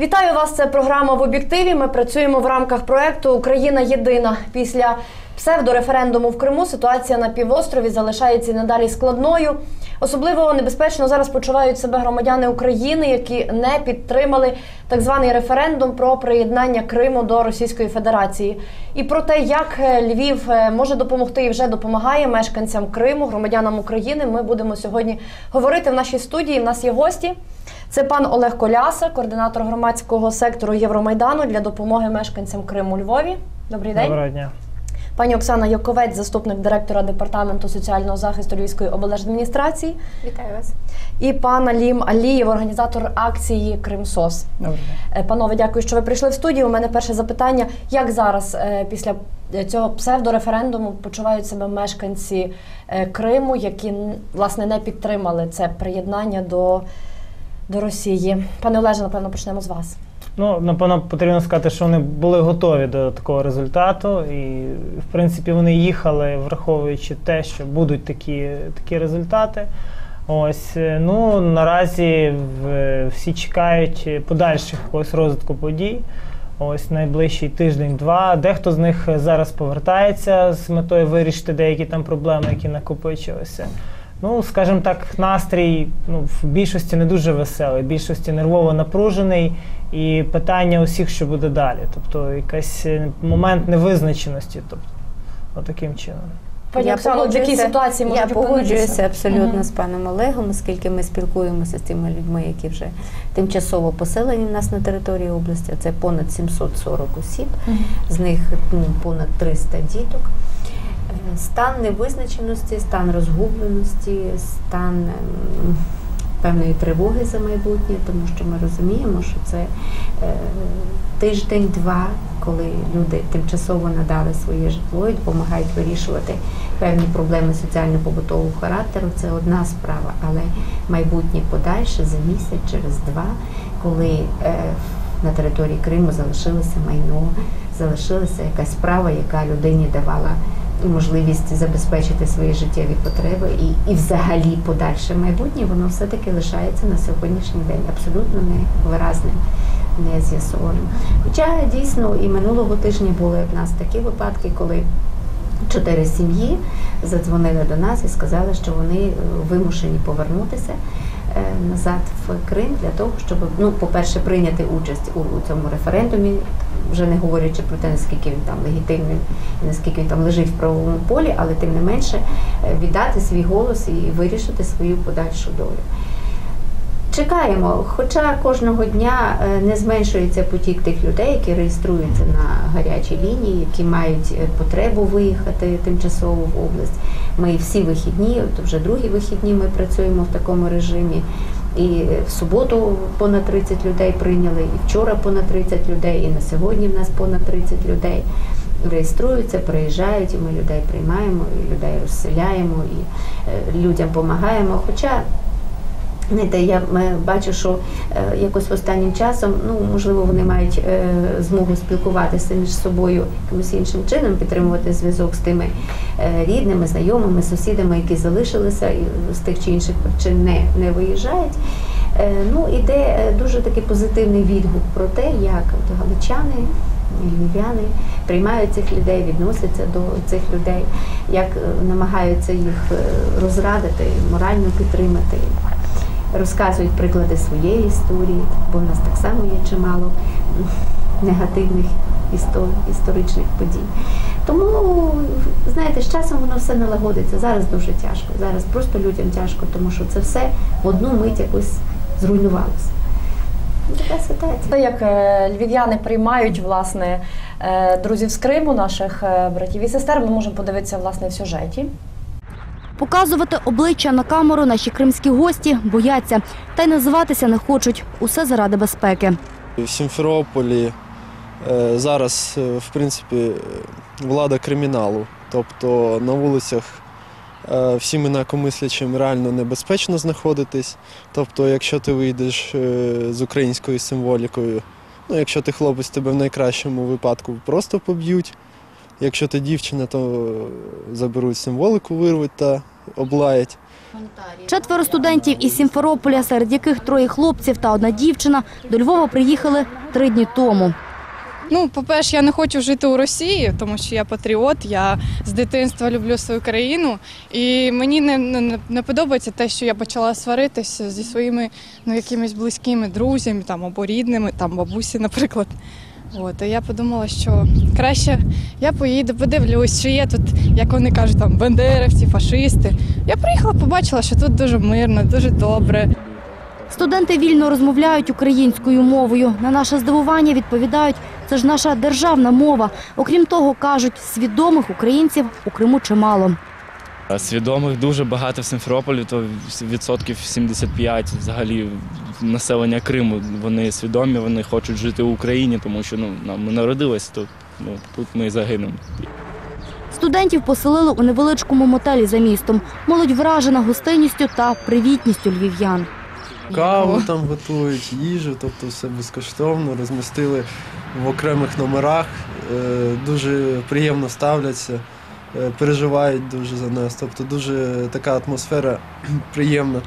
Вітаю вас. Це програма в об'єктиві. Ми працюємо в рамках проекту Україна єдина. Після псевдореферендуму в Криму ситуація на півострові залишається і надалі складною. Особливо небезпечно зараз почувають себе громадяни України, які не підтримали так званий референдум про приєднання Криму до Російської Федерації. І про те, як е, Львів е, може допомогти і вже допомагає мешканцям Криму, громадянам України. Ми будемо сьогодні говорити в нашій студії. В нас є гості. Це пан Олег Коляса, координатор громадського сектору Євромайдану для допомоги мешканцям Криму у Львові. Добрий день. Доброго дня. Пані Оксана Яковець, заступник директора департаменту соціального захисту Львівської облдержадміністрації. Вітаю вас. І пан Алім Алієв, організатор акції Кримсос. Доброго дня. Е, Панове, дякую, що ви прийшли в студію. У мене перше запитання: як зараз е, після цього псевдореферендуму почувають себе мешканці е, Криму, які власне не підтримали це приєднання до, до Росії? Пане Олеже, напевно, почнемо з вас. Ну, напевно, потрібно сказати, що вони були готові до такого результату, і в принципі вони їхали, враховуючи те, що будуть такі, такі результати. Ось е, ну наразі всі чекають подальших якогось розвитку подій. Ось найближчий тиждень-два. Дехто з них зараз повертається з метою вирішити деякі там проблеми, які накопичилися. Ну, скажімо так, настрій ну, в більшості не дуже веселий, в більшості нервово напружений, і питання усіх, що буде далі. Тобто якийсь е, момент невизначеності. Тобто, отаким чином. Пані Оксано, в якій погоджуюся- ситуації Я погоджуюся абсолютно Мгм. з паном Олегом, оскільки ми спілкуємося з тими людьми, які вже тимчасово поселені в нас на території області. Це понад 740 осіб, Мгм. з них ну, понад 300 діток. Стан невизначеності, стан розгубленості, стан ем, певної тривоги за майбутнє, тому що ми розуміємо, що це е, тиждень-два, коли люди тимчасово надали своє житло і допомагають вирішувати певні проблеми соціально-побутового характеру. Це одна справа, але майбутнє подальше за місяць, через два, коли е, на території Криму залишилося майно, залишилася якась справа, яка людині давала можливість забезпечити свої життєві потреби і, і взагалі подальше майбутнє, воно все-таки лишається на сьогоднішній день абсолютно невиразним, не з'ясованим. Хоча дійсно і минулого тижня були в нас такі випадки, коли чотири сім'ї задзвонили до нас і сказали, що вони е, вимушені повернутися назад в Крим для того, щоб, ну, по-перше, прийняти участь у, у цьому референдумі, вже не говорячи про те, наскільки він там легітимний, наскільки він там лежить в правовому полі, але тим не менше е, віддати свій голос і вирішити свою подальшу долю. Чекаємо, хоча кожного дня е, не зменшується потік тих людей, які реєструються на гарячій лінії, які мають е, потребу виїхати тимчасово в область. Ми всі вихідні, от вже другі вихідні ми працюємо в такому режимі. І в суботу понад 30 людей прийняли, і вчора понад 30 людей, і на сьогодні в нас понад 30 людей реєструються, приїжджають, і ми людей приймаємо, і людей розселяємо, і е, людям допомагаємо. Хоча Знаєте, я бачу, що е, якось останнім часом, ну можливо, вони мають е, змогу спілкуватися між собою якимось іншим чином, підтримувати зв'язок з тими е, рідними, знайомими, сусідами, які залишилися і з тих чи інших причин не, не виїжджають. Ну, іде дуже такий позитивний відгук про те, як галичани. Львів'яни приймають цих людей, відносяться до цих людей, як намагаються їх розрадити, морально підтримати розказують приклади своєї історії, бо в нас так само є чимало негативних історичних подій. Тому, знаєте, з часом воно все налагодиться. Зараз дуже тяжко. Зараз просто людям тяжко, тому що це все в одну мить якось зруйнувалося. Ну, Така. Як е, львів'яни приймають власне е, друзів з Криму, наших е, братів і сестер, ми можемо подивитися власне в сюжеті. Показувати обличчя на камеру наші кримські гості бояться та й називатися не хочуть. Усе заради безпеки. В Сімферополі е, зараз, е, в принципі, е, влада криміналу. Тобто на вулицях всім інакомислячим реально небезпечно знаходитись. Тобто, якщо ти вийдеш з українською символікою, ну, якщо ти хлопець, тебе в найкращому випадку просто поб'ють. Якщо ти дівчина, то заберуть символику, вирвуть та облаять. Четверо студентів із Сімферополя, серед яких троє хлопців та одна дівчина, до Львова приїхали три дні тому. Ну, по-перше, я не хочу жити у Росії, тому що я патріот, я з дитинства люблю свою країну. І мені не, не, не подобається те, що я почала сваритися зі своїми ну, якимись близькими друзями там, або рідними, там бабусі, наприклад. От, і я подумала, що краще я поїду, подивлюсь, чи є тут, як вони кажуть, там бандерівці, фашисти. Я приїхала, побачила, що тут дуже мирно, дуже добре. Студенти вільно розмовляють українською мовою. На наше здивування відповідають, це ж наша державна мова. Окрім того, кажуть, свідомих українців у Криму чимало. Свідомих дуже багато в Симферополі, то відсотків 75 взагалі населення Криму. Вони свідомі, вони хочуть жити в Україні, тому що ну, нам- ми народились тут. Ну, тут ми і загинемо. Студентів поселили у невеличкому мотелі за містом. Молодь вражена гостинністю та привітністю львів'ян. Каву там готують, їжу, тобто все безкоштовно, розмістили в окремих номерах, е, дуже приємно ставляться, е, переживають дуже за нас. Тобто дуже така атмосфера приємна.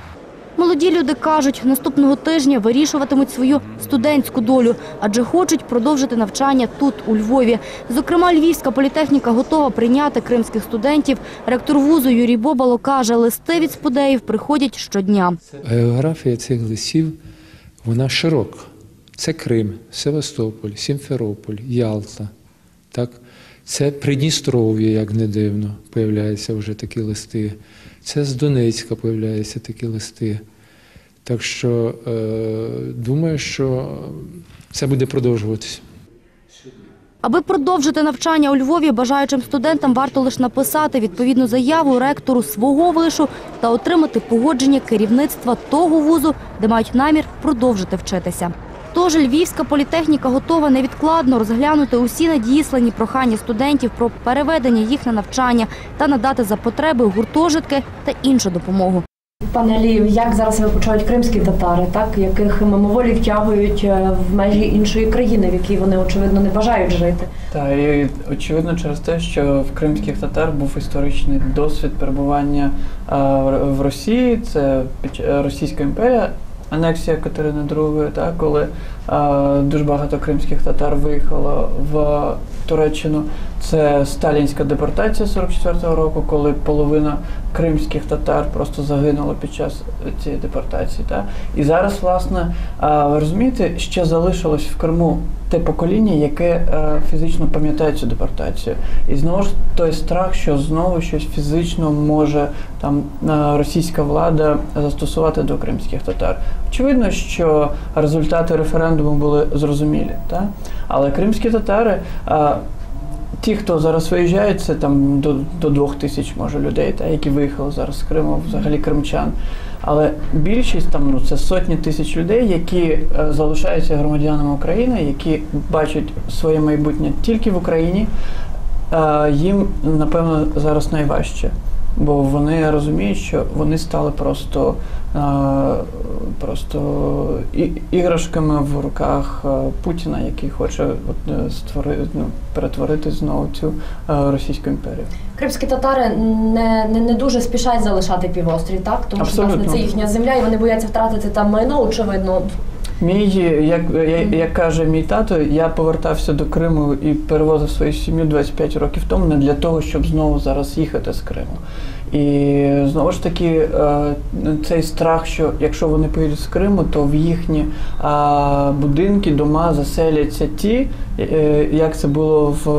Молоді люди кажуть, наступного тижня вирішуватимуть свою студентську долю, адже хочуть продовжити навчання тут, у Львові. Зокрема, Львівська політехніка готова прийняти кримських студентів. Ректор вузу Юрій Бобало каже, листи від спудеїв приходять щодня. Географія цих лисів вона широка. Це Крим, Севастополь, Сімферополь, Ялта. Так? Це Придністров'я, як не дивно, появляються вже такі листи. Це з Донецька появляються такі листи. Так що е, думаю, що це буде продовжуватися. Аби продовжити навчання у Львові, бажаючим студентам варто лише написати відповідну заяву ректору свого вишу та отримати погодження керівництва того вузу, де мають намір продовжити вчитися. Тож Львівська політехніка готова невідкладно розглянути усі надіслані прохання студентів про переведення їх на навчання та надати за потреби гуртожитки та іншу допомогу. Пане Алію, як зараз себе почувають кримські татари, так яких мимоволі втягують е, в межі іншої країни, в якій вони очевидно не бажають жити? Так, і очевидно через те, що в кримських татар був історичний досвід перебування а, в- в Росії, це Російська імперія, анексія Катерини II, та коли е, дуже багато кримських татар виїхало в Туреччину. Це сталінська депортація 44-го року, коли половина кримських татар просто загинула під час цієї депортації. Та? І зараз, власне, е, розумієте, ще залишилось в Криму те покоління, яке е, фізично пам'ятає цю депортацію. І знову ж той страх, що знову щось фізично може там е, російська влада застосувати до кримських татар. Очевидно, що результати референдуму були зрозумілі, так? але кримські татари. е, Ті, хто зараз виїжджають, це там до, до двох тисяч може людей, та, які виїхали зараз з Криму, взагалі кримчан. Але більшість там ну це сотні тисяч людей, які е, залишаються громадянами України, які бачать своє майбутнє тільки в Україні. Е, їм напевно зараз найважче, бо вони розуміють, що вони стали просто, е, просто і, іграшками в руках е, Путіна, який хоче от, е, створити, ну, перетворити знову цю е, Російську імперію. Кримські татари не, не, не дуже спішать залишати півострів, так? Тому що власне це їхня земля, і вони бояться втратити там майно, очевидно. Мій, як, як, як каже мій тато, я повертався до Криму і перевозив свою сім'ю 25 років тому не для того, щоб знову зараз їхати з Криму. І знову ж таки, е, цей страх, що якщо вони поїдуть з Криму, то в їхні будинки, дома заселяться ті, е, як це було в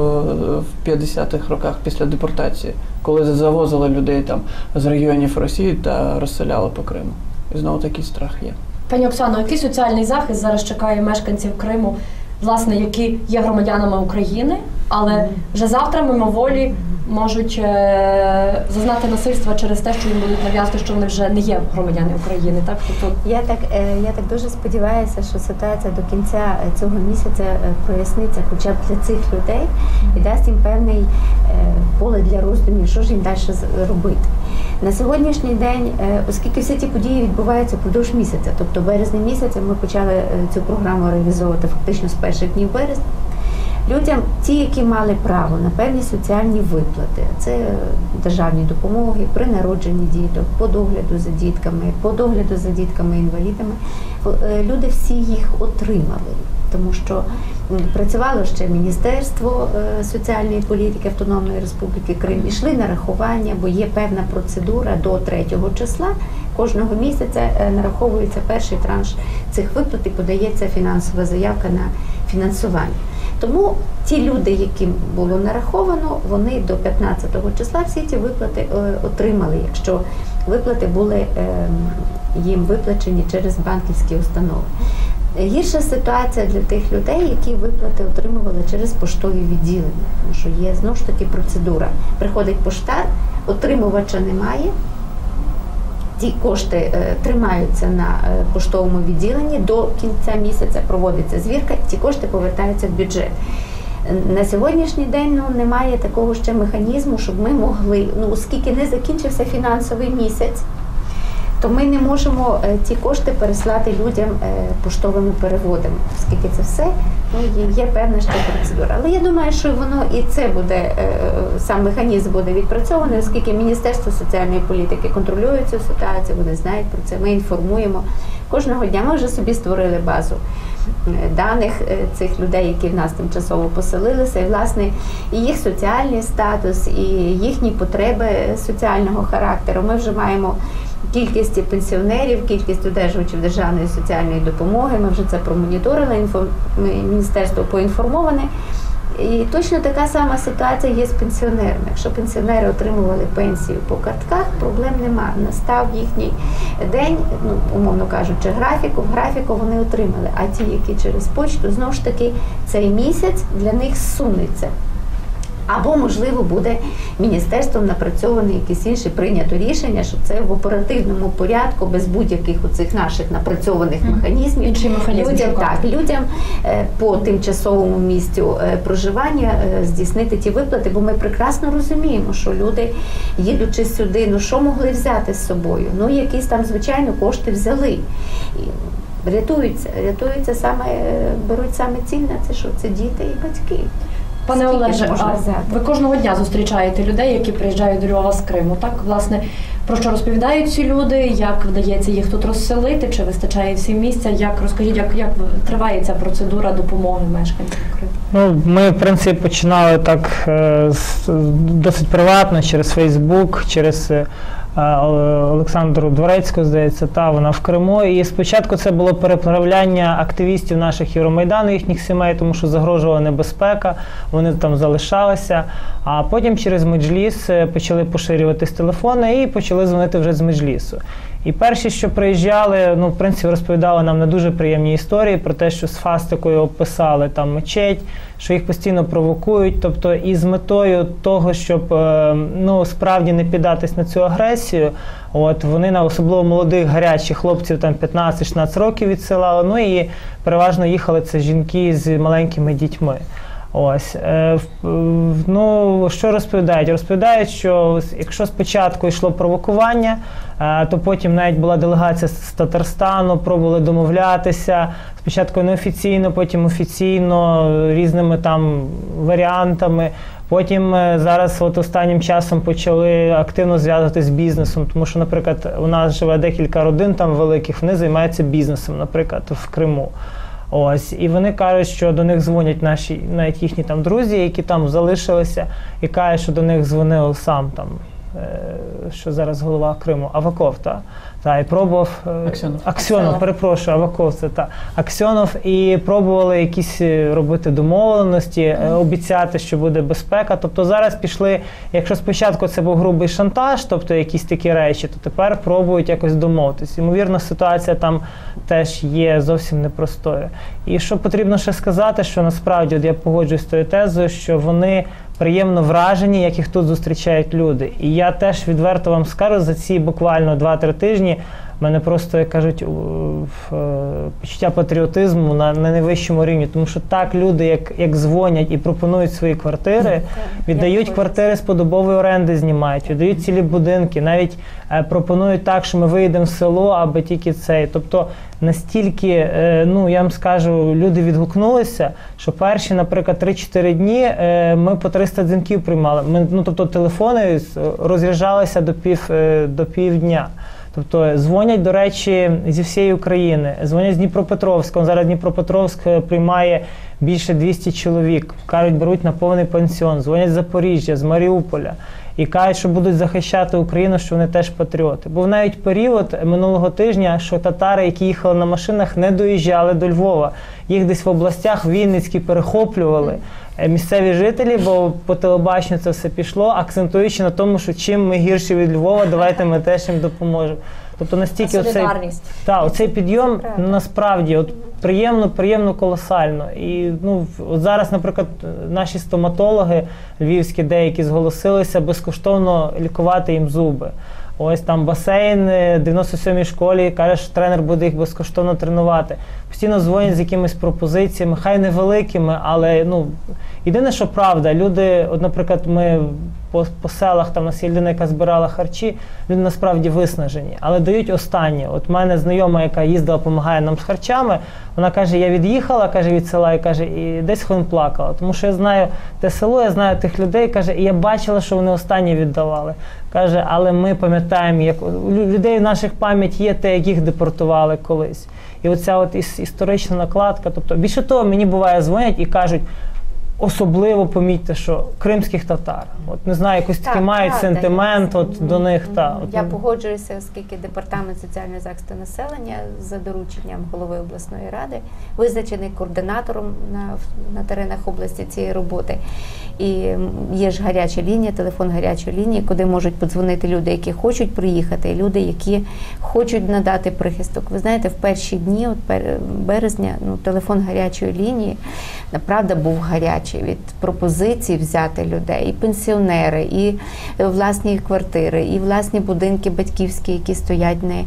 50-х роках після депортації, коли завозили людей там з регіонів Росії та розселяли по Криму. І знову такий страх є. Пані Оксано, який соціальний захист зараз чекає мешканців Криму, власне, які є громадянами України, але вже завтра мимоволі можуть е, зазнати насильства через те, що їм будуть нав'язати, що вони вже не є громадяни України. Так, тобто Я так, е, я так дуже сподіваюся, що ситуація до кінця е, цього місяця проясниться хоча б для цих людей і дасть їм певний поле для роздумів, що ж їм далі робити. На сьогоднішній день, оскільки всі ці події відбуваються впродовж місяця, тобто березня місяця ми почали цю програму реалізовувати фактично з перших днів березня. Людям, ті, які мали право на певні соціальні виплати, це державні допомоги при народженні діток, по догляду за дітками, по догляду за дітками-інвалідами, е, люди всі їх отримали. Тому що працювало ще Міністерство е, соціальної політики Автономної Республіки Крим, ішли нарахування, бо є певна процедура до 3 числа. Кожного місяця е, нараховується перший транш цих виплат і подається фінансова заявка на фінансування. Тому ті люди, яким було нараховано, вони до 15 числа всі ці виплати е, отримали, якщо виплати були е, їм виплачені через банківські установи. Гірша ситуація для тих людей, які виплати отримували через поштові відділення, тому що є знову ж таки процедура. Приходить поштар, отримувача немає. Ті кошти е, тримаються на е, поштовому відділенні до кінця місяця, проводиться звірка, ці кошти повертаються в бюджет. На сьогоднішній день ну, немає такого ще механізму, щоб ми могли, ну оскільки не закінчився фінансовий місяць, то ми не можемо е, ті кошти переслати людям е, поштовими переводами, оскільки це все ну, є, певна ще процедура. Але я думаю, що воно і це буде е, сам механізм буде відпрацьований, оскільки Міністерство соціальної політики контролює цю ситуацію, вони знають про це. Ми інформуємо кожного дня. Ми вже собі створили базу даних цих людей, які в нас тимчасово поселилися, і власне і їх соціальний статус, і їхні потреби соціального характеру. Ми вже маємо кількість пенсіонерів, кількість одержувачів державної соціальної допомоги. Ми вже це промоніторили. інфо- Міністерство поінформоване. І точно така сама ситуація є з пенсіонерами. Якщо пенсіонери отримували пенсію по картках, проблем нема. Настав їхній день, ну умовно кажучи, графіку. В графіку вони отримали. А ті, які через почту, знову ж таки, цей місяць для них сунеться. Або, можливо, буде міністерством напрацьоване якесь інше прийнято рішення, щоб це в оперативному порядку, без будь-яких оцих наших напрацьованих механізмів. Механізм людям, так, людям е, по тимчасовому місцю е, проживання е, здійснити ті виплати, бо ми прекрасно розуміємо, що люди, їдучи сюди, ну що могли взяти з собою? Ну, якісь там, звичайно, кошти взяли. Рятуються, рятуються саме, беруть саме цінне, це що? Це діти і батьки. Пане Скільки Олеже, можна а взяти? ви кожного дня зустрічаєте людей, які приїжджають до Львова з Криму. Так, власне, про що розповідають ці люди, як вдається їх тут розселити, чи вистачає всім місця? Як розкажіть, як, як триває ця процедура допомоги мешканцям Криму? Ну, ми, в принципі, починали так е, з- досить приватно через Фейсбук, через е, Олександру Дворецьку, здається, та вона в Криму. І спочатку це було переправляння активістів наших Євромайдану, їхніх сімей, тому що загрожувала небезпека, вони там залишалися. А потім через Меджліс е, почали поширюватись телефони і почали дзвонити вже з Меджлісу. І перші, що приїжджали, ну, в принципі, розповідали нам не дуже приємні історії про те, що з фастикою описали там мечеть, що їх постійно провокують. Тобто, і з метою того, щоб е, ну, справді не піддатись на цю агресію, от вони на особливо молодих гарячих хлопців там 15-16 років відсилали. Ну і переважно їхали це жінки з маленькими дітьми. Ось е, ну що розповідають? Розповідають, що якщо спочатку йшло провокування, е, то потім навіть була делегація з Татарстану, пробували домовлятися. Спочатку неофіційно, потім офіційно, е, різними там варіантами. Потім зараз, от останнім часом, почали активно зв'язуватися з бізнесом, тому що, наприклад, у нас живе декілька родин там великих, вони займаються бізнесом, наприклад, в Криму. Ось, і вони кажуть, що до них дзвонять наші навіть їхні там друзі, які там залишилися, і кажуть, що до них дзвонив сам там, що зараз голова Криму, Аваков, та, та і пробував е, Аксьонов. Аксьонов, перепрошую, Аваков, це та Аксьонов, і пробували якісь е, робити домовленості, е, обіцяти, що буде безпека. Тобто зараз пішли, якщо спочатку це був грубий шантаж, тобто якісь такі речі, то тепер пробують якось домовитись. Ймовірно, ситуація там теж є зовсім непростою. І що потрібно ще сказати, що насправді от я погоджуюсь з тою тезою, що вони приємно вражені, як їх тут зустрічають люди. І я теж відверто вам скажу за ці буквально 2-3 тижні. В мене просто, як кажуть, е, почуття патріотизму на, на найвищому рівні. Тому що так люди, як, як дзвонять і пропонують свої квартири, віддають квартири з подобової оренди, знімають, віддають цілі будинки, навіть е, пропонують так, що ми виїдемо в село, аби тільки цей. Тобто настільки, е, ну я вам скажу, люди відгукнулися, що перші, наприклад, 3-4 дні е, ми по 300 дзвінків приймали. Ми, ну, тобто телефони розряджалися до пів е, до півдня. Тобто дзвонять, до речі, зі всієї України, дзвонять з Дніпропетровська. Зараз Дніпропетровськ е, приймає більше 200 чоловік. Кажуть, беруть на повний пансіон, дзвонять з Запоріжжя, з Маріуполя. І кажуть, що будуть захищати Україну, що вони теж патріоти. Був навіть період минулого тижня, що татари, які їхали на машинах, не доїжджали до Львова. Їх десь в областях Вінницькі перехоплювали е, місцеві жителі, бо по телебаченню це все пішло, акцентуючи на тому, що чим ми гірші від Львова, давайте ми теж їм допоможемо. Тобто настільки оцей, та, оцей підйом насправді от, приємно, приємно колосально. І ну, от зараз, наприклад, наші стоматологи львівські деякі зголосилися безкоштовно лікувати їм зуби. Ось там басейн е, 97-й школі каже, що тренер буде їх безкоштовно тренувати. Постійно дзвонять з якимись пропозиціями, хай невеликими, але ну єдине, що правда, люди, от, наприклад, ми по, по селах там у нас є людина, яка збирала харчі, люди насправді виснажені, але дають останнє. От мене знайома, яка їздила, допомагає нам з харчами. Вона каже: я від'їхала, каже від села, і каже, і десь хвилин плакала. Тому що я знаю те село, я знаю тих людей. каже, і я бачила, що вони останні віддавали. Каже, але ми пам'ятаємо, як у лю- людей в наших пам'ять є те, як їх депортували колись. І оця от іс- історична накладка. Тобто, більше того, мені буває дзвонять і кажуть. Особливо помітьте, що кримських татар, от не знаю, якось таки Так, мають правда, сентимент от до них. Та от, Я ну, погоджуюся, оскільки департамент соціального захисту населення за дорученням голови обласної ради визначений координатором на, на теренах області цієї роботи. І є ж гаряча лінія, телефон гарячої лінії, куди можуть подзвонити люди, які хочуть приїхати, і люди, які хочуть надати прихисток. Ви знаєте, в перші дні, от березня, ну телефон гарячої лінії направда був гарячий від пропозицій взяти людей, і пенсіонери, і е, власні квартири, і власні будинки батьківські, які стоять не.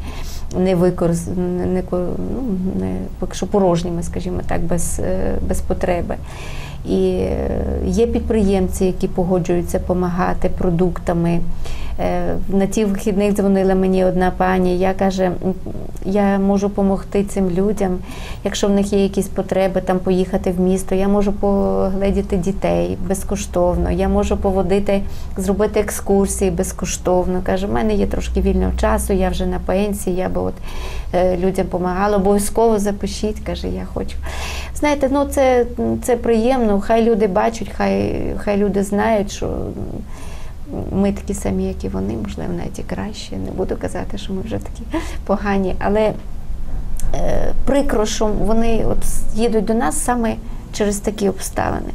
Не використані, не, ну, не поки порожніми, скажімо так, без, е, без потреби. І е, є підприємці, які погоджуються допомагати продуктами. Е, На ті вихідних дзвонила мені одна пані. Я каже, я можу допомогти цим людям, якщо в них є якісь потреби, там поїхати в місто. Я можу погледіти дітей безкоштовно. Я можу поводити, зробити екскурсії безкоштовно. Каже, в мене є трошки вільного часу, я вже на пенсії, я би от е, людям допомагала. Обов'язково запишіть, каже, я хочу. Знаєте, ну це, це приємно. Хай люди бачать, хай, хай люди знають, що ми такі самі, як і вони, можливо, навіть і краще. Не буду казати, що ми вже такі погані, але е, прикро, що вони от їдуть до нас саме через такі обставини.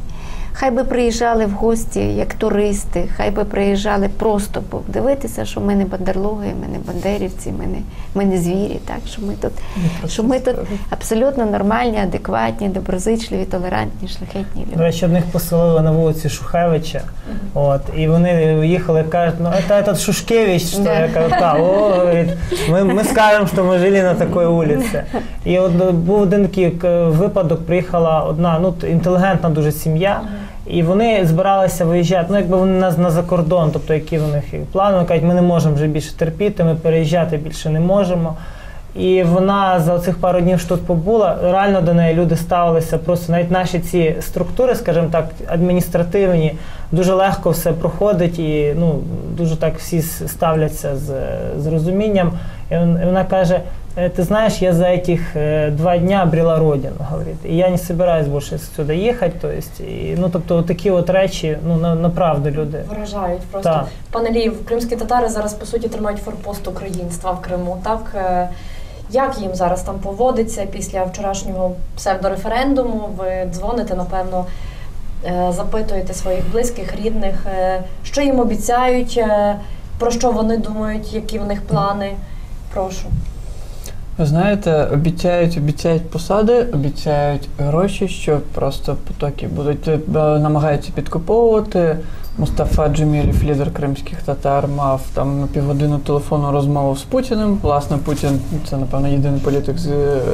Хай би приїжджали в гості як туристи, хай би приїжджали просто подивитися, що ми не бандерлоги, ми не бандерівці, ми не, ми не звірі, так що ми тут, що ми тут абсолютно нормальні, адекватні, доброзичливі, толерантні, шляхетні До люди. речі, одних поселили на вулиці Шухевича. От, і вони їхали, кажуть, ну це этот Шушкевич, що я кажу, та, о, говорить, ми, ми скажемо, що ми жили на такій вулиці. І от був один такий е, випадок, приїхала одна ну, інтелігентна дуже сім'я. І вони збиралися виїжджати, ну якби вони нас на закордон, тобто які в них плани, вони кажуть, ми не можемо вже більше терпіти, ми переїжджати більше не можемо. І вона за цих пару днів що тут побула. Реально до неї люди ставилися просто навіть наші ці структури, скажімо так, адміністративні, дуже легко все проходить і ну дуже так всі ставляться з, з розумінням. І вона каже: «Е, ти знаєш, я за цих е, два дня обрела родину, говорить, і я не собираюсь більше сюди їхати. То есть, і, ну тобто, такі от речі, ну на, направду люди. Вражають просто. Так. Пане Лів, кримські татари зараз по суті тримають форпост українства в Криму. Так Е, як їм зараз там поводиться після вчорашнього псевдореферендуму? Ви дзвоните, напевно, е, запитуєте своїх близьких, рідних, е, що їм обіцяють, е, про що вони думають, які в них плани. Прошу. Ви знаєте, обіцяють, обіцяють посади, обіцяють гроші, що просто потоки будуть намагаються підкуповувати. Мустафа Джемілів, лідер кримських татар, мав там на півгодину телефонну розмову з Путіним. Власне, Путін це напевно єдиний політик з,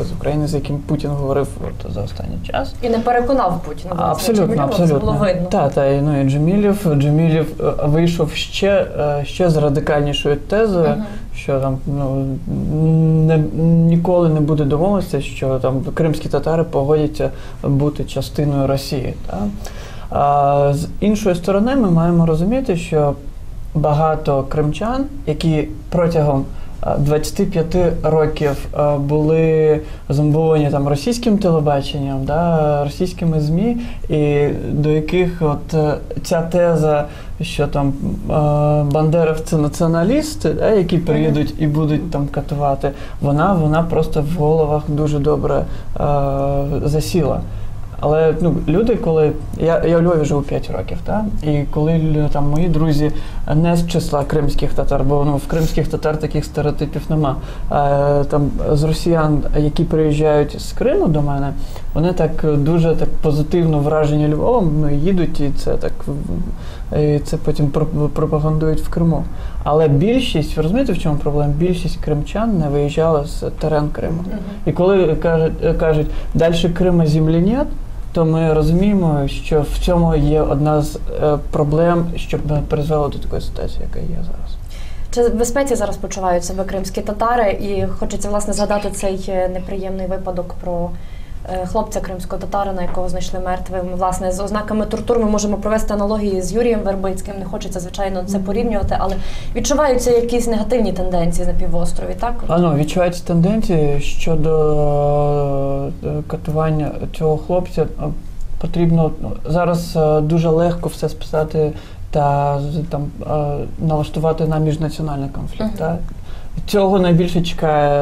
з України, з яким Путін говорив от, за останній час. І не переконав Путіна. власне, Абсолютно, Джемілєва, Це було видно. Та, та, ну, і Джемілів, Джемілів е, вийшов ще, е, ще з радикальнішою тезою, Мгм. що там ну, не, ніколи не буде домовленості, що там кримські татари погодяться бути частиною Росії. Та? А з іншої сторони, ми маємо розуміти, що багато кримчан, які протягом 25 років були зомбовані там російським телебаченням, да, російськими ЗМІ, і до яких от е, ця теза, що там Бандеров це націоналісти, да, які приїдуть і будуть там катувати, вона, вона просто в головах дуже добре е, засіла. Але ну, люди, коли я, я у Львові живу 5 років, та? і коли лю- там мої друзі не з числа кримських татар, бо ну, в кримських татар таких стереотипів нема. А, там з росіян, які приїжджають з Криму до мене, вони так дуже так позитивно вражені Львовом, ну, їдуть і це так і це потім про- пропагандують в Криму. Але більшість, ви розумієте, в чому проблема? Більшість кримчан не виїжджала з терен Криму. І коли кажуть, кажуть далі Крима землі нет, то ми розуміємо, що в цьому є одна з проблем, проблем, що призвело до такої ситуації, яка є зараз. Чи в безпеці зараз почувають себе кримські татари? І хочеться власне згадати цей е, неприємний випадок про е, хлопця кримського татарина, якого знайшли мертвим. Власне, з ознаками тортур ми можемо провести аналогії з Юрієм Вербицьким. Не хочеться, звичайно, це порівнювати, але відчуваються якісь негативні тенденції на півострові, так? А ну, відчуваються тенденції щодо е, катування цього хлопця. Е, Потрібно ну, зараз е, дуже легко все списати та там е, налаштувати на міжнаціональний конфлікт. Мгм. Так? Цього найбільше чекає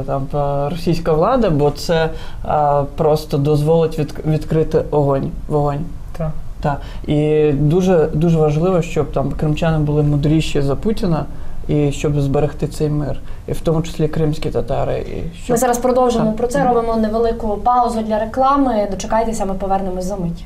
е, там е, російська влада, бо це е, просто дозволить від, відкрити огонь. Вогонь. Так. Так. І дуже, дуже важливо, щоб там кримчани були мудріші за Путіна і щоб зберегти цей мир. І в тому числі кримські татари. І щоб... Ми зараз продовжимо Так. про це. Робимо невелику паузу для реклами. Дочекайтеся, ми повернемось за мить.